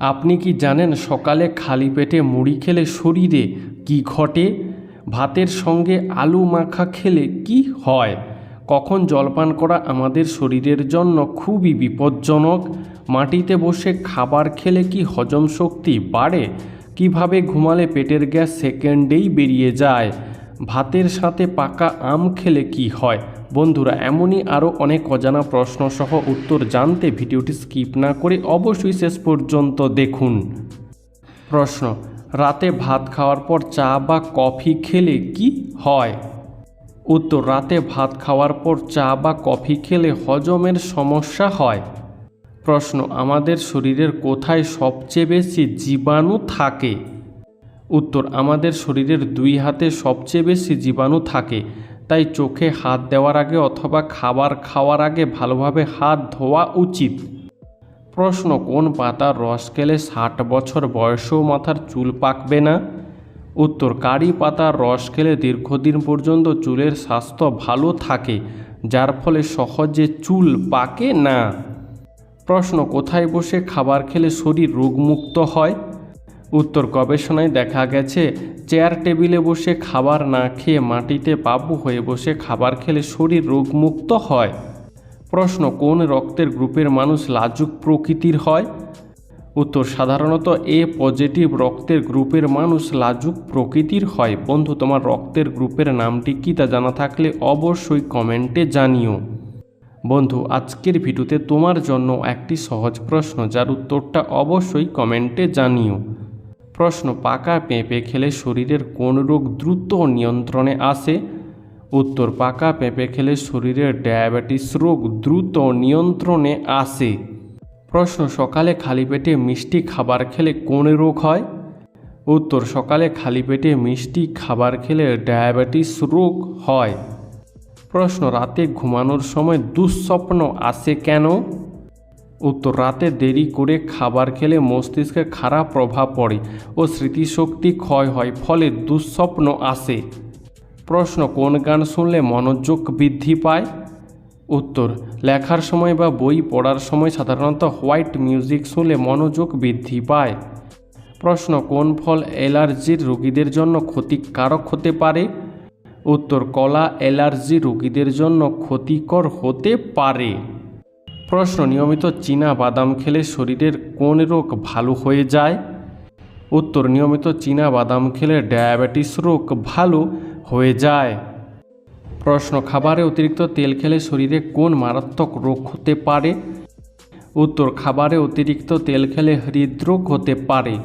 আপনি কি জানেন সকালে খালি পেটে মুড়ি খেলে শরীরে কি ঘটে? ভাতের সঙ্গে আলু মাখা খেলে কি হয়? কখন জলপান করা আমাদের শরীরের জন্য খুবই বিপজ্জনক? মাটিতে বসে খাবার খেলে কি হজম শক্তি বাড়ে? কীভাবে ঘুমালে পেটের গ্যাস সেকেন্ডেই বেরিয়ে যায়? ভাতের সাথে পাকা আম খেলে কি হয়? বন্ধুরা, এমনই আরও অনেক অজানা প্রশ্ন সহ উত্তর জানতে ভিডিওটি স্কিপ না করে অবশ্যই শেষ পর্যন্ত দেখুন। প্রশ্ন, রাতে ভাত খাওয়ার পর চা বা কফি খেলে কি হয়? উত্তর, রাতে ভাত খাওয়ার পর চা বা কফি খেলে হজমের সমস্যা হয়। প্রশ্ন, আমাদের শরীরের কোথায় সবচেয়ে বেশি জীবাণু থাকে? উত্তর, আমাদের শরীরের দুই হাতে সবচেয়ে বেশি জীবাণু থাকে। তাই চোখে হাত দেওয়ার আগে অথবা খাবার খাওয়ার আগে ভালোভাবে হাত ধোয়া উচিত। প্রশ্ন, কোন পাতার রস খেলে ষাট বছর বয়সেও মাথার চুল পাকবে না? উত্তর, কারি পাতার রস খেলে দীর্ঘদিন পর্যন্ত চুলের স্বাস্থ্য ভালো থাকে, যার ফলে সহজে চুল পাকে না। প্রশ্ন, কোথায় বসে খাবার খেলে শরীর রোগমুক্ত হয়? উত্তর গবেষণায় দেখা গেছে, চেয়ার টেবিলে বসে খাবার না খেয়ে মাটিতে বাবু হয়ে বসে খাবার খেলে শরীর রোগমুক্ত হয়। প্রশ্ন, কোন রক্তের গ্রুপের মানুষ লাজুক প্রকৃতির হয়? উত্তর, সাধারণত এ পজিটিভ রক্তের গ্রুপের মানুষ লাজুক প্রকৃতির হয়। বন্ধু, তোমার রক্তের গ্রুপের নামটি কী তা জানা থাকলে অবশ্যই কমেন্টে জানিও। বন্ধু, আজকের ভিডিওতে তোমার জন্য একটি সহজ প্রশ্ন, যার উত্তরটা অবশ্যই কমেন্টে জানিও। প্রশ্ন পাকা পেঁপে খেলে শরীরের কোন রোগ দ্রুত নিয়ন্ত্রণে আসে? উত্তর, পাকা পেঁপে খেলে শরীরের ডায়াবেটিস রোগ দ্রুত নিয়ন্ত্রণে আসে। প্রশ্ন, সকালে খালি পেটে মিষ্টি খাবার খেলে কোন রোগ হয়? উত্তর, সকালে খালি পেটে মিষ্টি খাবার খেলে ডায়াবেটিস রোগ হয়। প্রশ্ন, রাতে ঘুমানোর সময় দুঃস্বপ্ন আসে কেন? উত্তর, রাতে দেরি করে খাবার খেলে মস্তিষ্কে খারাপ প্রভাব পড়ে ও স্মৃতিশক্তি ক্ষয় হয়, ফলে দুঃস্বপ্ন আসে। প্রশ্ন, কোন গান শুনলে মনোযোগ বৃদ্ধি পায়? উত্তর, লেখার সময় বা বই পড়ার সময় সাধারণত হোয়াইট মিউজিক শুনলে মনোযোগ বৃদ্ধি পায়। প্রশ্ন, কোন ফল অ্যালার্জির রোগীদের জন্য ক্ষতিকারক হতে পারে? উত্তর, কলা অ্যালার্জি রোগীদের জন্য ক্ষতিকর হতে পারে। প্রশ্ন, নিয়মিত চীনা বাদাম খেলে শরীরের কোন রোগ ভালো হয়ে যায়? উত্তর, নিয়মিত চীনা বাদাম খেলে ডায়াবেটিস রোগ ভালো হয়ে যায়। প্রশ্ন, খাবারে অতিরিক্ত তেল খেলে শরীরে কোন মারাত্মক রোগ হতে পারে? উত্তর, খাবারে অতিরিক্ত তেল খেলে হৃদরোগ হতে পারে।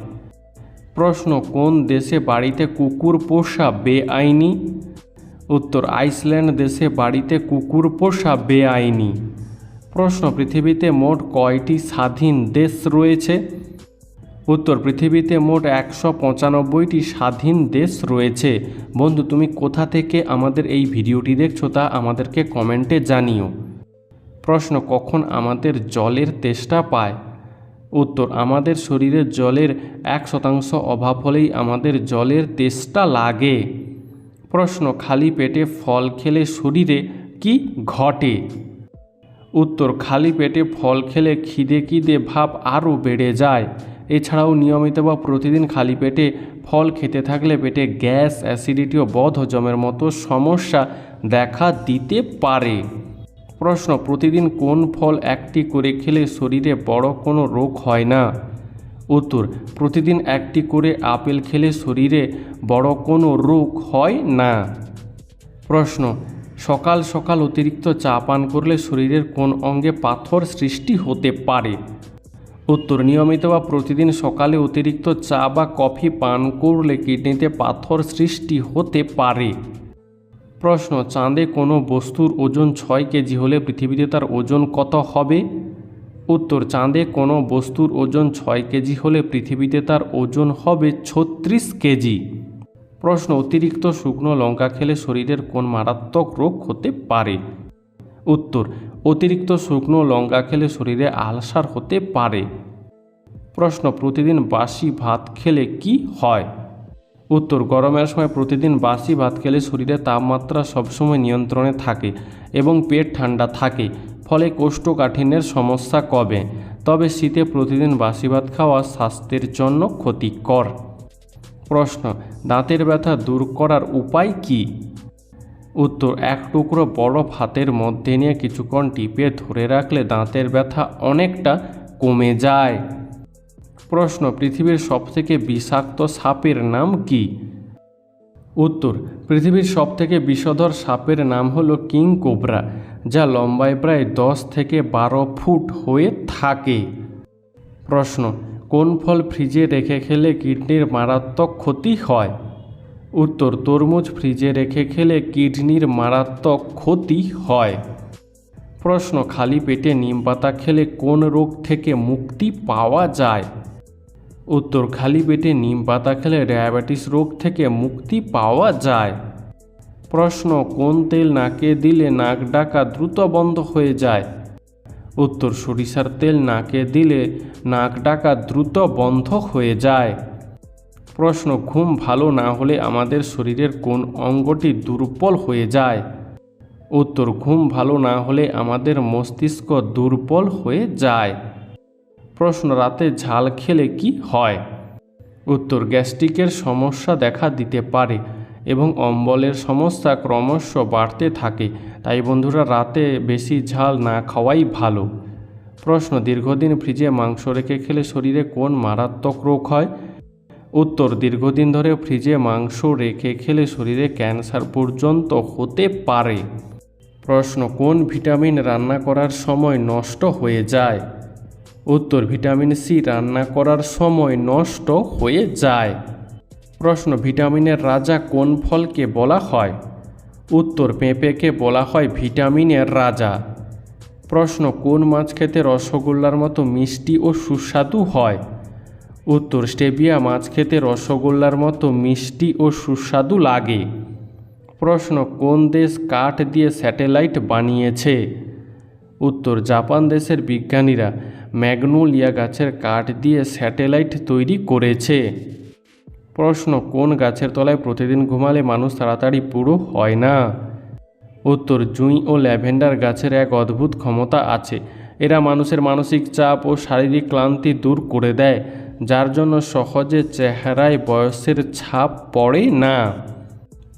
প্রশ্ন, কোন দেশে বাড়িতে কুকুর পোষা বেআইনি? উত্তর, আইসল্যান্ড দেশে বাড়িতে কুকুর পোষা বেআইনি। প্রশ্ন, পৃথিবীতে মোট কয়টি স্বাধীন দেশ রয়েছে? উত্তর, পৃথিবীতে মোট একশো পঁচানব্বইটি স্বাধীন দেশ রয়েছে। বন্ধু, তুমি কোথা থেকে আমাদের এই ভিডিওটি দেখছ তা আমাদেরকে কমেন্টে জানিও। প্রশ্ন, কখন আমাদের জলের তেষ্টা পায়? উত্তর, আমাদের শরীরে জলের এক শতাংশ অভাব হলেই আমাদের জলের তেষ্টা লাগে। প্রশ্ন, খালি পেটে ফল খেলে শরীরে কি ঘটে? উত্তর, খালি পেটে ফল খেলে খিদে খিদে ভাব আরও বেড়ে যায়। এছাড়াও নিয়মিত বা প্রতিদিন খালি পেটে ফল খেতে থাকলে পেটে গ্যাস, অ্যাসিডিটি ও বদ হজমের মতো সমস্যা দেখা দিতে পারে। প্রশ্ন, প্রতিদিন কোন ফল একটি করে খেলে শরীরে বড় কোনো রোগ হয় না? উত্তর, প্রতিদিন একটি করে আপেল খেলে শরীরে বড় কোনো রোগ হয় না। প্রশ্ন সকাল সকাল অতিরিক্ত চা পান করলে শরীরের কোন অঙ্গে পাথর সৃষ্টি হতে পারে? উত্তর, নিয়মিত বা প্রতিদিন সকালে অতিরিক্ত চা বা কফি পান করলে কিডনিতে পাথর সৃষ্টি হতে পারে। প্রশ্ন, চাঁদে কোনো বস্তুর ওজন ছয় কেজি হলে পৃথিবীতে তার ওজন কত হবে? উত্তর, চাঁদে কোনো বস্তুর ওজন ছয় কেজি হলে পৃথিবীতে তার ওজন হবে ছত্রিশ কেজি। প্রশ্ন, অতিরিক্ত শুকনো লঙ্কা খেলে শরীরের কোন মারাত্মক রোগ হতে পারে? উত্তর, অতিরিক্ত শুকনো লঙ্কা খেলে শরীরে আলসার হতে পারে। প্রশ্ন, প্রতিদিন বাসি ভাত খেলে কি হয়? উত্তর, গরমের সময় প্রতিদিন বাসি ভাত খেলে শরীরে তাপমাত্রা সবসময় নিয়ন্ত্রণে থাকে এবং পেট ঠান্ডা থাকে, ফলে কোষ্ঠকাঠিন্যের সমস্যা কবে তবে শীতে প্রতিদিন বাসি ভাত খাওয়া স্বাস্থ্যের জন্য ক্ষতিকর। প্রশ্ন, দাঁতের ব্যথা দূর করার উপায় কি? উত্তর, এক টুকরো বরফ হাতের মধ্যে নিয়ে কিছুক্ষণ টিপে ধরে রাখলে দাঁতের ব্যথা অনেকটা কমে যায়। প্রশ্ন, পৃথিবীর সবথেকে বিষাক্ত সাপের নাম কি? উত্তর, পৃথিবীর সবথেকে বিষধর সাপের নাম হলো কিং কোবরা, যা লম্বায় প্রায় দশ থেকে বারো ফুট হয়ে থাকে। প্রশ্ন কোন ফল ফ্রিজে রেখে খেলে কিডনির মারাত্মক ক্ষতি হয়? উত্তর, তরমুজ ফ্রিজে রেখে খেলে কিডনির মারাত্মক ক্ষতি হয়। প্রশ্ন, খালি পেটে নিম পাতা খেলে কোন রোগ থেকে মুক্তি পাওয়া যায়? উত্তর, খালি পেটে নিম পাতা খেলে ডায়াবেটিস রোগ থেকে মুক্তি পাওয়া যায়। প্রশ্ন, কোন তেল নাকে দিলে নাক ডাকা দ্রুত বন্ধ হয়ে যায়? উত্তর সরিষার তেল নাকে দিলে নাক ডাকা দ্রুত বন্ধ হয়ে যায়। প্রশ্ন, ঘুম ভালো না হলে আমাদের শরীরের কোন অঙ্গটি দুর্বল হয়ে যায়? উত্তর, ঘুম ভালো না হলে আমাদের মস্তিষ্ক দুর্বল হয়ে যায়। প্রশ্ন, রাতে ঝাল খেলে কি হয়? উত্তর, গ্যাস্ট্রিকের সমস্যা দেখা দিতে পারে। এবং অম্বলের সমস্যা ক্রমশ বাড়তে থাকে। তাই বন্ধুরা, রাতে বেশি ঝাল না খাওয়াই ভালো। প্রশ্ন, দীর্ঘদিন ফ্রিজে মাংস রেখে খেলে শরীরে কোন মারাত্মক রোগ হয়? উত্তর, দীর্ঘদিন ধরে ফ্রিজে মাংস রেখে খেলে শরীরে ক্যান্সার পর্যন্ত হতে পারে। প্রশ্ন, কোন ভিটামিন রান্না করার সময় নষ্ট হয়ে যায়? উত্তর, ভিটামিন সি রান্না করার সময় নষ্ট হয়ে যায়। প্রশ্ন, ভিটামিনের রাজা কোন ফলকে বলা হয়? উত্তর, পেঁপেকে বলা হয় ভিটামিনের রাজা। প্রশ্ন, কোন মাছ খেতে রসগোল্লার মতো মিষ্টি ও সুস্বাদু হয়? উত্তর, স্টেবিয়া মাছ খেতে রসগোল্লার মতো মিষ্টি ও সুস্বাদু লাগে। প্রশ্ন, কোন দেশ কাঠ দিয়ে স্যাটেলাইট বানিয়েছে? উত্তর, জাপান দেশের বিজ্ঞানীরা ম্যাগনোলিয়া গাছের কাঠ দিয়ে স্যাটেলাইট তৈরি করেছে। প্রশ্ন, কোন গাছের তলায় প্রতিদিন ঘুমালে মানুষ তাড়াতাড়ি পুরো হয় না? উত্তর, জুঁই ও ল্যাভেন্ডার গাছের এক অদ্ভুত ক্ষমতা আছে। এরা মানুষের মানসিক চাপ ও শারীরিক ক্লান্তি দূর করে দেয়, যার জন্য সহজে চেহারায় বয়সের ছাপ পড়ে না।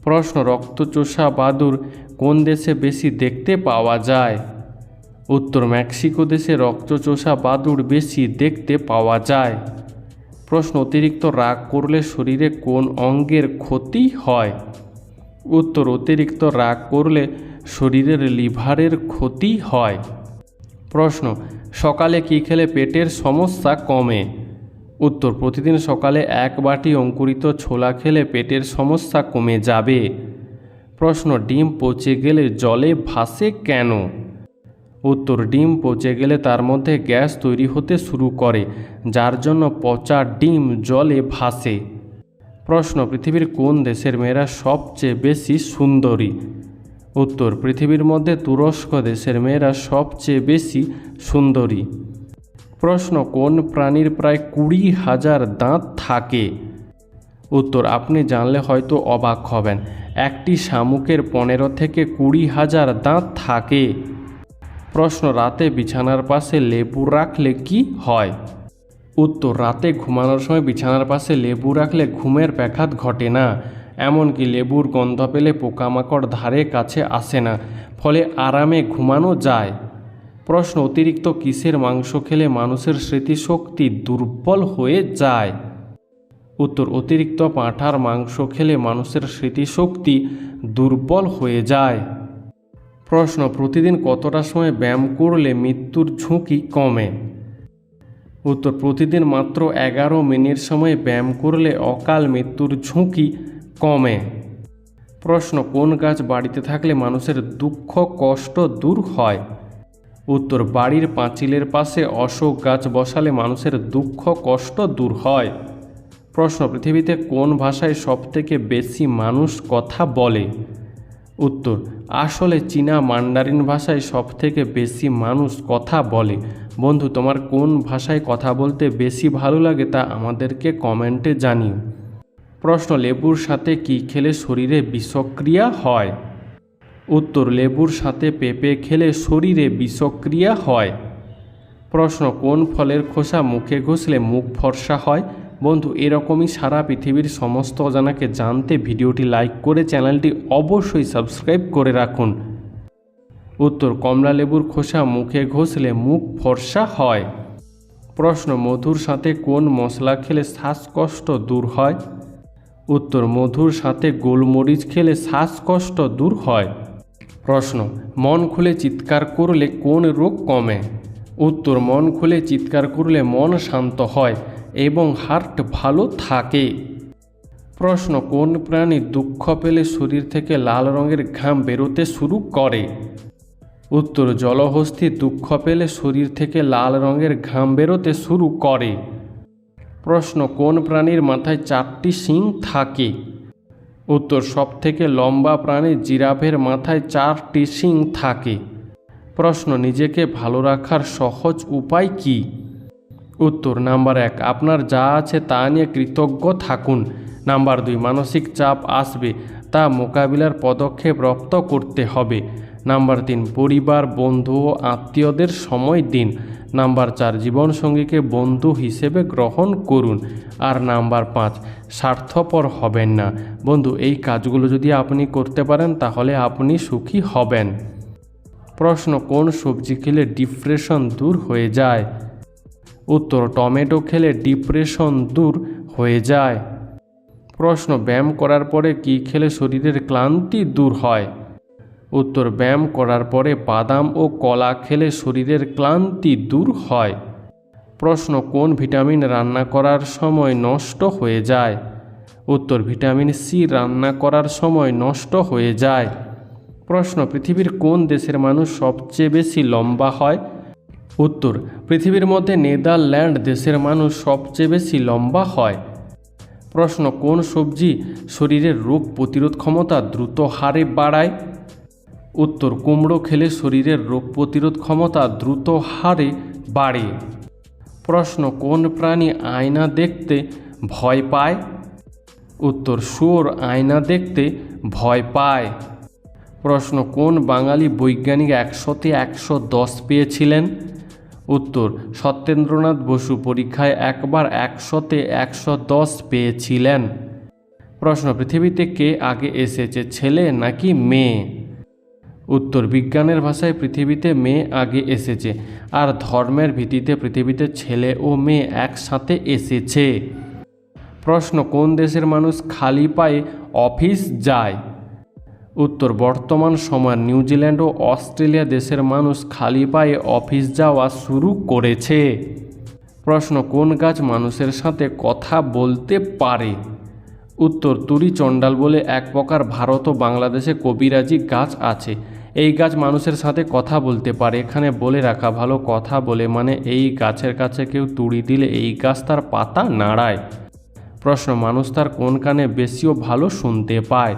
প্রশ্ন, রক্তচোষা বাদুর কোন দেশে বেশি দেখতে পাওয়া যায়? উত্তর, মেক্সিকো দেশে রক্তচোষা বাদুড় বেশি দেখতে পাওয়া যায়। প্রশ্ন, অতিরিক্ত রাগ করলে শরীরে কোন অঙ্গের ক্ষতি হয়? উত্তর, অতিরিক্ত রাগ করলে শরীরের লিভারের ক্ষতি হয়। প্রশ্ন, সকালে কী খেলে পেটের সমস্যা কমে? উত্তর, প্রতিদিন সকালে এক বাটি অঙ্কুরিত ছোলা খেলে পেটের সমস্যা কমে যাবে। প্রশ্ন, ডিম পচে গেলে জলে ভাসে কেন? উত্তর ডিম পচে গেলে তার মধ্যে গ্যাস তৈরি হতে শুরু করে, যার জন্য পচা ডিম জলে ভাসে। প্রশ্ন, পৃথিবীর কোন দেশের মেয়েরা সবচেয়ে বেশি সুন্দরী? উত্তর, পৃথিবীর মধ্যে তুরস্ক দেশের মেয়েরা সবচেয়ে বেশি সুন্দরী। প্রশ্ন, কোন প্রাণীর প্রায় কুড়ি হাজার দাঁত থাকে? উত্তর, আপনি জানলে হয়তো অবাক হবেন, একটি শামুকের পনেরো থেকে কুড়ি হাজার দাঁত থাকে। প্রশ্ন, রাতে বিছানার পাশে লেবু রাখলে কি হয়? উত্তর, রাতে ঘুমানোর সময় বিছানার পাশে লেবু রাখলে ঘুমের ব্যাঘাত ঘটে না। এমনকি লেবুর গন্ধ পেলে পোকামাকড় ধারে কাছে আসে না, ফলে আরামে ঘুমানো যায়। প্রশ্ন, অতিরিক্ত কিসের মাংস খেলে মানুষের স্মৃতিশক্তি দুর্বল হয়ে যায়? উত্তর, অতিরিক্ত পাঁঠার মাংস খেলে মানুষের স্মৃতিশক্তি দুর্বল হয়ে যায়। প্রশ্ন, প্রতিদিন কতটা সময় ব্যায়াম করলে মৃত্যুর ঝুঁকি কমে? উত্তর, প্রতিদিন মাত্র এগারো মিনিট সময় ব্যায়াম করলে অকাল মৃত্যুর ঝুঁকি কমে। প্রশ্ন, কোন গাছ বাড়িতে থাকলে মানুষের দুঃখ, কষ্ট দূর হয়? উত্তর, বাড়ির পাঁচিলের পাশে অশোক গাছ বসালে মানুষের দুঃখ, কষ্ট দূর হয়। প্রশ্ন, পৃথিবীতে কোন ভাষায় সবথেকে বেশি মানুষ কথা বলে? উত্তর, আসলে চীনা মান্ডারিন ভাষায় সবথেকে বেশি মানুষ কথা বলে। বন্ধু, তোমার কোন ভাষায় কথা বলতে বেশি ভালো লাগে তা আমাদেরকে কমেন্টে জানিও। প্রশ্ন, লেবুর সাথে কি খেলে শরীরে বিষক্রিয়া হয়? উত্তর, লেবুর সাথে পেঁপে খেলে শরীরে বিষক্রিয়া হয়। প্রশ্ন, কোন ফলের খোসা মুখে ঘষলে মুখ ফর্সা হয়? বন্ধু, এরকমই সারা পৃথিবীর সমস্ত অজানাকে জানতে ভিডিওটি লাইক করে চ্যানেলটি অবশ্যই সাবস্ক্রাইব করে রাখুন। উত্তর কমলা লেবুর খোসা মুখে ঘষলে মুখ ফর্সা হয়। প্রশ্ন, মধুর সাথে কোন মশলা খেলে শ্বাসকষ্ট দূর হয়? উত্তর, মধুর সাথে গোলমরিচ খেলে শ্বাসকষ্ট দূর হয়। প্রশ্ন, মন খুলে চিৎকার করলে কোন রোগ কমে? উত্তর, মন খুলে চিৎকার করলে মন শান্ত হয়। এবং হার্ট ভালো থাকে। প্রশ্ন, কোন প্রাণী দুঃখ পেলে শরীর থেকে লাল রঙের ঘাম বেরোতে শুরু করে? উত্তর, জলহস্তী দুঃখ পেলে শরীর থেকে লাল রঙের ঘাম বেরোতে শুরু করে। প্রশ্ন, কোন প্রাণীর মাথায় চারটি শিং থাকে? উত্তর, সবথেকে লম্বা প্রাণী জিরাফের মাথায় চারটি শিং থাকে। প্রশ্ন, নিজেকে ভালো রাখার সহজ উপায় কি? উত্তর নাম্বার এক, আপনার যা আছে তা নিয়ে কৃতজ্ঞ থাকুন। নাম্বার দুই, মানসিক চাপ আসবে, তা মোকাবিলার পদক্ষেপ রপ্ত করতে হবে। নাম্বার তিন, পরিবার, বন্ধু ও আত্মীয়দের সময় দিন। নাম্বার চার, জীবনসঙ্গীকে বন্ধু হিসেবে গ্রহণ করুন। আর নাম্বার পাঁচ, স্বার্থপর হবেন না। বন্ধু, এই কাজগুলো যদি আপনি করতে পারেন, তাহলে আপনি সুখী হবেন। প্রশ্ন, কোন সবজি খেলে ডিপ্রেশন দূর হয়ে যায়? উত্তর, টমেটো খেলে ডিপ্রেশন দূর হয়ে যায়। প্রশ্ন, ব্যায়াম করার পরে কি খেলে শরীরের ক্লান্তি দূর হয়? উত্তর, ব্যায়াম করার পরে বাদাম ও কলা খেলে শরীরের ক্লান্তি দূর হয়। প্রশ্ন, কোন ভিটামিন রান্না করার সময় নষ্ট হয়ে যায়? উত্তর, ভিটামিন সি রান্না করার সময় নষ্ট হয়ে যায়। প্রশ্ন, পৃথিবীর কোন দেশের মানুষ সবচেয়ে বেশি লম্বা হয়? উত্তর, পৃথিবীর মধ্যে নেদারল্যান্ড দেশের মানুষ সবচেয়ে বেশি লম্বা হয়। প্রশ্ন, কোন সবজি শরীরের রোগ প্রতিরোধ ক্ষমতা দ্রুত হারে বাড়ায়? উত্তর, কুমড়ো খেলে শরীরের রোগ প্রতিরোধ ক্ষমতা দ্রুত হারে বাড়ে। প্রশ্ন, কোন প্রাণী আয়না দেখতে ভয় পায়? উত্তর, শুয়োর আয়না দেখতে ভয় পায়। প্রশ্ন, কোন বাঙালি বৈজ্ঞানিক একশোতে একশো দশ পেয়েছিলেন? উত্তর, সত্যেন্দ্রনাথ বসু পরীক্ষায় একবার একশোতে একশো দশ পেয়েছিলেন। প্রশ্ন, পৃথিবীতে কে আগে এসেছে, ছেলে নাকি মেয়ে? উত্তর, বিজ্ঞানের ভাষায় পৃথিবীতে মেয়ে আগে এসেছে, আর ধর্মের ভিত্তিতে পৃথিবীতে ছেলে ও মেয়ে একসাথে এসেছে। প্রশ্ন, কোন দেশের মানুষ খালি পায়ে অফিস যায়? উত্তর, বর্তমান সময় নিউজিল্যান্ড ও অস্ট্রেলিয়া দেশের মানুষ খালি পায়ে অফিস যাওয়া শুরু করেছে। প্রশ্ন, কোন গাছ মানুষের সাথে কথা বলতে পারে? উত্তর, তুরি চণ্ডাল বলে এক প্রকার ভারত ও বাংলাদেশে কবিরাজি গাছ আছে। এই গাছ মানুষের সাথে কথা বলতে পারে। এখানে বলে রাখা ভালো, কথা বলে মানে এই গাছের কাছে কেউ তুড়ি দিলে এই গাছ তার পাতা নাড়ায়। প্রশ্ন, মানুষ তার কোন কানে বেশিও ভালো শুনতে পায়?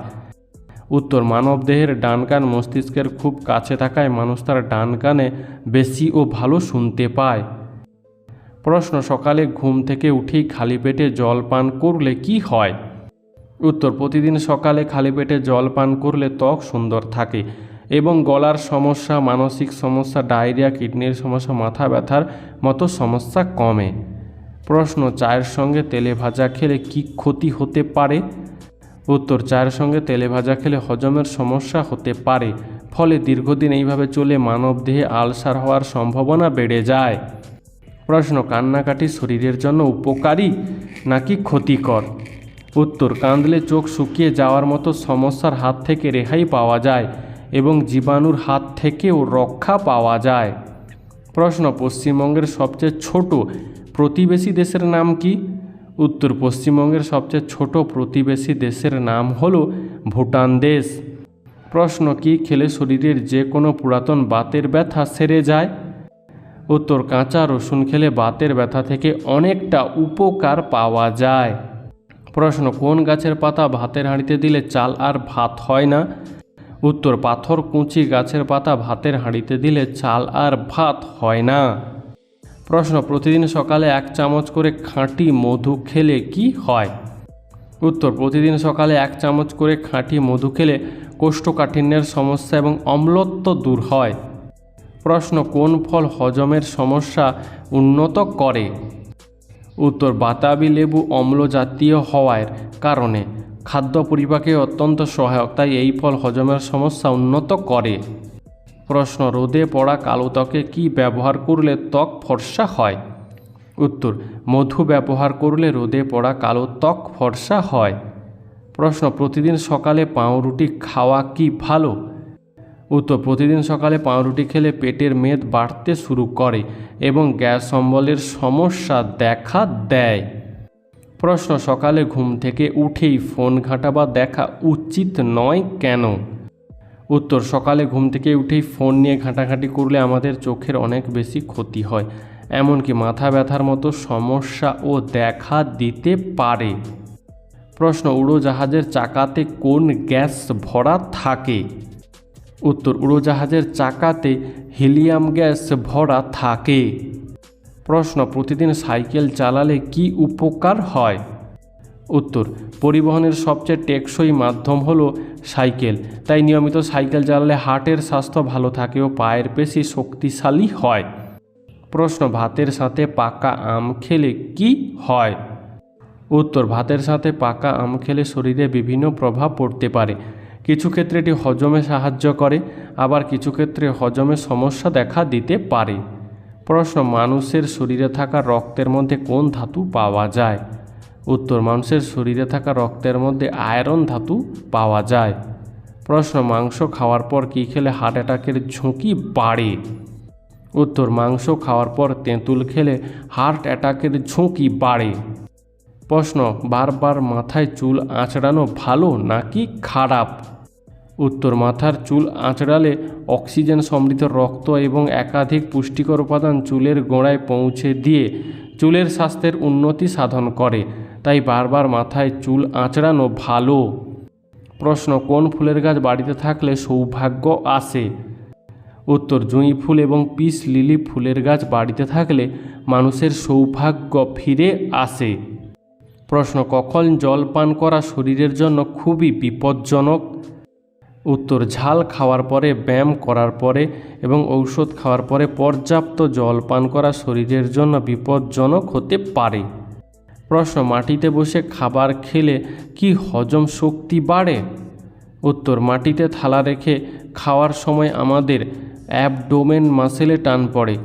উত্তর মানবদেহের ডান কান মস্তিষ্কের খুব কাছে থাকায় মানুষ তার ডান কানে বেশি ও ভালো শুনতে পায়। প্রশ্ন, সকালে ঘুম থেকে উঠেই খালি পেটে জল পান করলে কি হয়? উত্তর, প্রতিদিন সকালে খালি পেটে জল পান করলে ত্বক সুন্দর থাকে এবং গলার সমস্যা, মানসিক সমস্যা, ডায়রিয়া, কিডনির সমস্যা, মাথা ব্যথার মতো সমস্যা কমে। প্রশ্ন, চায়ের সঙ্গে তেলে ভাজা খেলে কি ক্ষতি হতে পারে? উত্তর চায়ের সঙ্গে তেলে ভাজা খেলে হজমের সমস্যা হতে পারে, ফলে দীর্ঘদিন এইভাবে চলে মানবদেহে আলসার হওয়ার সম্ভাবনা বেড়ে যায়। প্রশ্ন, কান্নাকাটি শরীরের জন্য উপকারী নাকি ক্ষতিকর? উত্তর, কাঁদলে চোখ শুকিয়ে যাওয়ার মতো সমস্যার হাত থেকে রেহাই পাওয়া যায় এবং জীবাণুর হাত থেকেও রক্ষা পাওয়া যায়। প্রশ্ন, পশ্চিমবঙ্গের সবচেয়ে ছোট প্রতিবেশী দেশের নাম কি? উত্তর পশ্চিমবঙ্গের সবচেয়ে ছোট প্রতিবেশী দেশের নাম হল ভুটান দেশ। প্রশ্ন, কি খেলে শরীরের যে কোনো পুরাতন বাতের ব্যথা সেরে যায়? উত্তর, কাঁচা রসুন খেলে বাতের ব্যথা থেকে অনেকটা উপকার পাওয়া যায়। প্রশ্ন, কোন গাছের পাতা ভাতের হাঁড়িতে দিলে চাল আর ভাত হয় না? উত্তর, পাথর কুঁচি গাছের পাতা ভাতের হাঁড়িতে দিলে চাল আর ভাত হয় না। প্রশ্ন, প্রতিদিন সকালে এক চামচ করে খাঁটি মধু খেলে কি হয়? উত্তর, প্রতিদিন সকালে এক চামচ করে খাঁটি মধু খেলে কোষ্ঠকাঠিন্যের সমস্যা এবং অম্লত্ব দূর হয়। প্রশ্ন, কোন ফল হজমের সমস্যা উন্নত করে? উত্তর, বাতাবি লেবু অম্ল জাতীয় হওয়ার কারণে। খাদ্য পরিপাকে অত্যন্ত সহায়ক, তাই এই ফল হজমের সমস্যা উন্নত করে। প্রশ্ন, রোদে পড়া কালো ত্বকে কী ব্যবহার করলে ত্বক ফর্সা হয়? উত্তর, মধু ব্যবহার করলে রোদে পড়া কালো ত্বক ফর্সা হয়। প্রশ্ন, প্রতিদিন সকালে পাউরুটি খাওয়া কি ভালো? উত্তর, প্রতিদিন সকালে পাউরুটি খেলে পেটের মেদ বাড়তে শুরু করে এবং গ্যাস অম্বলের সমস্যা দেখা দেয়। প্রশ্ন, সকালে ঘুম থেকে উঠেই ফোন ঘাঁটা বা দেখা উচিত নয় কেন? উত্তর, সকালে ঘুম থেকে উঠেই ফোন নিয়ে ঘাঁটাঘাঁটি করলে আমাদের চোখের অনেক বেশি ক্ষতি হয়। এমনকি মাথা ব্যথার মতো সমস্যা ও দেখা দিতে পারে। প্রশ্ন, উড়োজাহাজের চাকাতে কোন গ্যাস ভরা থাকে? উত্তর, উড়োজাহাজের চাকাতে হিলিয়াম গ্যাস ভরা থাকে। প্রশ্ন, প্রতিদিন সাইকেল চালালে কি উপকার হয়? উত্তর, পরিবহনের সবচেয়ে টেকসই মাধ্যম হলো সাইকেল। তাই নিয়মিত সাইকেল চালালে হার্টের স্বাস্থ্য ভালো থাকে ও পায়ের পেশি শক্তিশালী হয়। প্রশ্ন, ভাতের সাথে পাকা আম খেলে কি হয়? উত্তর, ভাতের সাথে পাকা আম খেলে শরীরে বিভিন্ন প্রভাব পড়তে পারে। কিছু ক্ষেত্রে এটি হজমে সাহায্য করে, আবার কিছু ক্ষেত্রে হজমে সমস্যা দেখা দিতে পারে। প্রশ্ন, মানুষের শরীরে থাকা রক্তের মধ্যে কোন ধাতু পাওয়া যায়? উত্তর, মানুষের শরীরে থাকা রক্তের মধ্যে আয়রন ধাতু পাওয়া যায়। প্রশ্ন, মাংস খাওয়ার পর কী খেলে হার্ট অ্যাটাকের ঝুঁকি বাড়ে? উত্তর, মাংস খাওয়ার পর তেঁতুল খেলে হার্ট অ্যাটাকের ঝুঁকি বাড়ে। প্রশ্ন, বারবার মাথায় চুল আঁচড়ানো ভালো নাকি খারাপ? উত্তর, মাথার চুল আঁচড়ালে অক্সিজেন সমৃদ্ধ রক্ত এবং একাধিক পুষ্টিকর উপাদান চুলের গোড়ায় পৌঁছে দিয়ে চুলের স্বাস্থ্যের উন্নতি সাধন করে। তাই বারবার মাথায় চুল আঁচড়ানো ভালো। প্রশ্ন, কোন ফুলের গাছ বাড়িতে থাকলে সৌভাগ্য আসে? উত্তর, জুঁই ফুল এবং পিস লিলি ফুলের গাছ বাড়িতে থাকলে মানুষের সৌভাগ্য ফিরে আসে। প্রশ্ন, কখন জল পান করা শরীরের জন্য খুবই বিপজ্জনক? উত্তর, ঝাল খাওয়ার পরে, ব্যায়াম করার পরে এবং ঔষধ খাওয়ার পরে পর্যাপ্ত জল পান করা শরীরের জন্য বিপজ্জনক হতে পারে। প্রশ্ন, মাটিতে বসে খাবার খেলে কি হজম শক্তি বাড়ে? উত্তর, মাটিতে থালা রেখে খাওয়ার সময় আমাদের অ্যাবডোমেন মাসেলে টান পড়ে,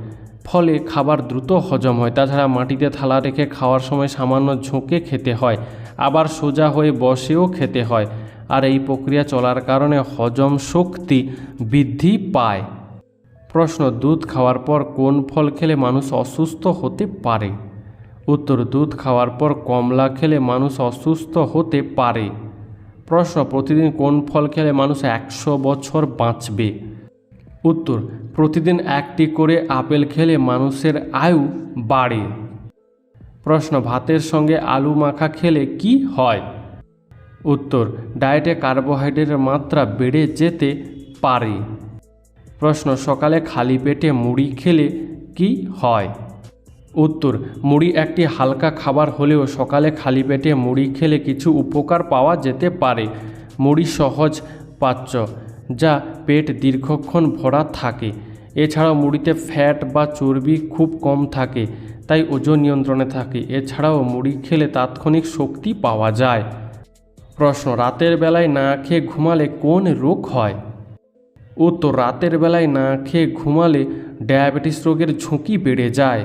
ফলে খাবার দ্রুত হজম হয়। তাছাড়া মাটিতে থালা রেখে খাওয়ার সময় সামান্য ঝোঁকে খেতে হয়, আবার সোজা হয়ে বসেও খেতে হয়, আর এই প্রক্রিয়া চলার কারণে হজম শক্তি বৃদ্ধি পায়। প্রশ্ন, দুধ খাওয়ার পর কোন ফল খেলে মানুষ অসুস্থ হতে পারে? উত্তর, দুধ খাওয়ার পর কমলা খেলে মানুষ অসুস্থ হতে পারে। প্রশ্ন, প্রতিদিন কোন ফল খেলে মানুষ একশো বছর বাঁচবে? উত্তর, প্রতিদিন একটি করে আপেল খেলে মানুষের আয়ু বাড়ে। প্রশ্ন, ভাতের সঙ্গে আলু মাখা খেলে কি হয়? উত্তর, ডায়েটে কার্বোহাইড্রেটের মাত্রা বেড়ে যেতে পারে। প্রশ্ন, সকালে খালি পেটে মুড়ি খেলে কি হয়? উত্তর, মুড়ি একটি হালকা খাবার হলেও সকালে খালি পেটে মুড়ি খেলে কিছু উপকার পাওয়া যেতে পারে। মুড়ি সহজ পাচ্য, যা পেট দীর্ঘক্ষণ ভরা থাকে। এছাড়াও মুড়িতে ফ্যাট বা চর্বি খুব কম থাকে, তাই ওজন নিয়ন্ত্রণে থাকে। এছাড়াও মুড়ি খেলে তাৎক্ষণিক শক্তি পাওয়া যায়। প্রশ্ন, রাতের বেলায় না খেয়ে ঘুমালে কোন রোগ হয়? উত্তর, রাতের বেলায় না খেয়ে ঘুমালে ডায়াবেটিস রোগের ঝুঁকি বেড়ে যায়।